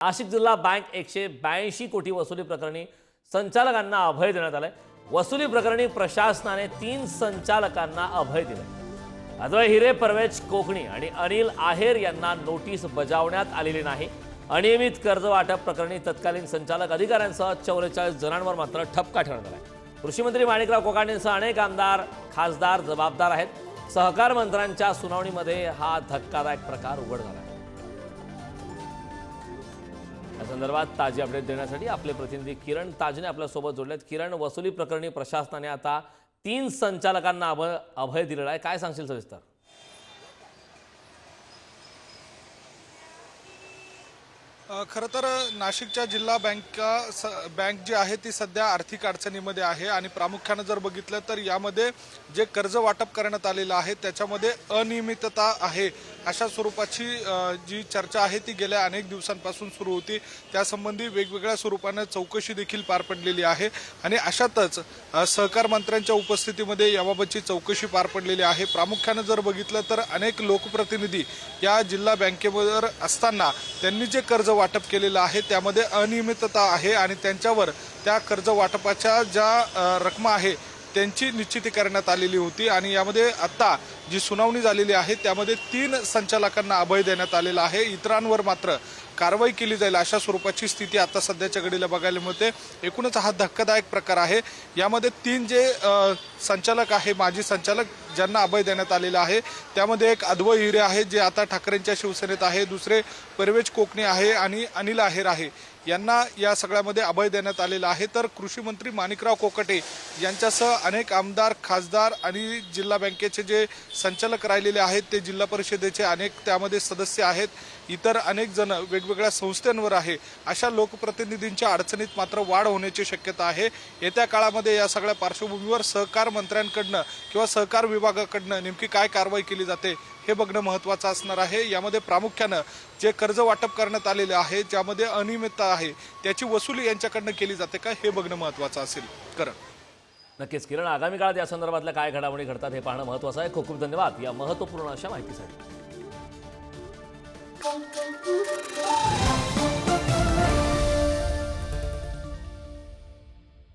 नाशिक जिल्हा बँक एकशे ब्याऐंशी कोटी वसुली प्रकरणी संचालकांना अभय देण्यात आलंय. वसुली प्रकरणी प्रशासनाने तीन संचालकांना अभय दिलंय. अजय हिरे परवेज कोकणी आणि अनिल आहेर यांना नोटीस बजावण्यात आलेली नाही. अनियमित कर्ज वाटप प्रकरणी तत्कालीन संचालक अधिकाऱ्यांसह चौवेचाळीस जणांवर मात्र ठपका ठेवण्यात आलाय. कृषीमंत्री माणिकराव कोकाटेंसह अनेक आमदार खासदार जबाबदार आहेत. सहकार मंत्र्यांच्या सुनावणीमध्ये हा धक्कादायक प्रकार उघड झाला आहे या संदर्भात ताजी अपडेट देण्यासाठी आपले प्रतिनिधी किरण ताजने आपल्यासोबत जोडलेत. किरण वसुली प्रकरणी प्रशासनाने आता तीन संचालकांना अभय अभय दिलेला आहे. काय सांगशील सविस्तर? खरं तर नाशिकच्या जिल्हा बँका स बँक जी आहे ती सध्या आर्थिक अडचणीमध्ये आहे आणि प्रामुख्यानं जर बघितलं तर यामध्ये जे कर्ज वाटप करण्यात आलेलं आहे त्याच्यामध्ये अनियमितता आहे अशा स्वरूपाची जी चर्चा आहे ती गेल्या अनेक दिवसांपासून सुरू होती. त्यासंबंधी वेगवेगळ्या स्वरूपानं चौकशी देखील पार पडलेली आहे आणि अशातच सहकार मंत्र्यांच्या उपस्थितीमध्ये याबाबतची चौकशी पार पडलेली आहे. प्रामुख्यानं जर बघितलं तर अनेक लोकप्रतिनिधी या जिल्हा बँकेवर असताना त्यांनी जे कर्ज वाटप केलेलं आहे. त्यामध्ये अनियमितता आहे आणि त्यांच्यावर त्या कर्ज वाटपाच्या ज्या रकमा आहे त्यांची निश्चिती करण्यात आलेली होती. आणि यामध्ये आत्ता जी सुनावणी झालेली आहे त्यामध्ये तीन संचालकांना अभय देण्यात आलेला आहे. इतरांवर मात्र कारवाई केली जाईल अशा स्वरूपाची स्थिती आता सध्याच्या घडीला बघायला मिळते. एकूणच हा धक्कादायक प्रकार आहे. यामध्ये तीन जे संचालक आहे माजी संचालक ज्यांना अभय देण्यात आलेला आहे. त्यामध्ये एक अद्वय हिरे आहे जे आता ठाकरेंच्या शिवसेनेत आहे. दुसरे परवेज कोकणे आहे आणि अनिल आहेर आहे. यांना या सगळ्यामध्ये अभय देण्यात आलेला आहे. तर कृषी मंत्री माणिकराव कोकटे यांच्यासह अनेक आमदार खासदार आणि जिल्हा बँकेचे जे संचालक राहिलेले आहेत ते जिल्हा परिषदेचे अनेक त्यामध्ये सदस्य आहेत. इतर अनेक जण वेगवेगळ्या संस्थांवर आहे. अशा लोकप्रतिनिधींच्या अडचणीत मात्र वाढ होण्याची शक्यता आहे. येत्या काळामध्ये या सगळ्या पार्श्वभूमीवर सहकार मंत्र्यांकडनं किंवा सहकार विभागाकडनं नेमकी काय कारवाई केली जाते हे बघणं महत्त्वाचं असणार आहे. यामध्ये प्रामुख्यानं जे कर्ज वाटप करण्यात आलेले आहे ज्यामध्ये अनियमितता आहे त्याची वसुली यांच्याकडनं केली जाते का हे बघणं महत्त्वाचं असेल. करण. नक्कीच किरण आगामी काळात या संदर्भातल्या काय घडामोडी घडतात हे पाहणं महत्त्वाचं आहे. खूप खूप धन्यवाद या महत्त्वपूर्ण अशा माहितीसाठी.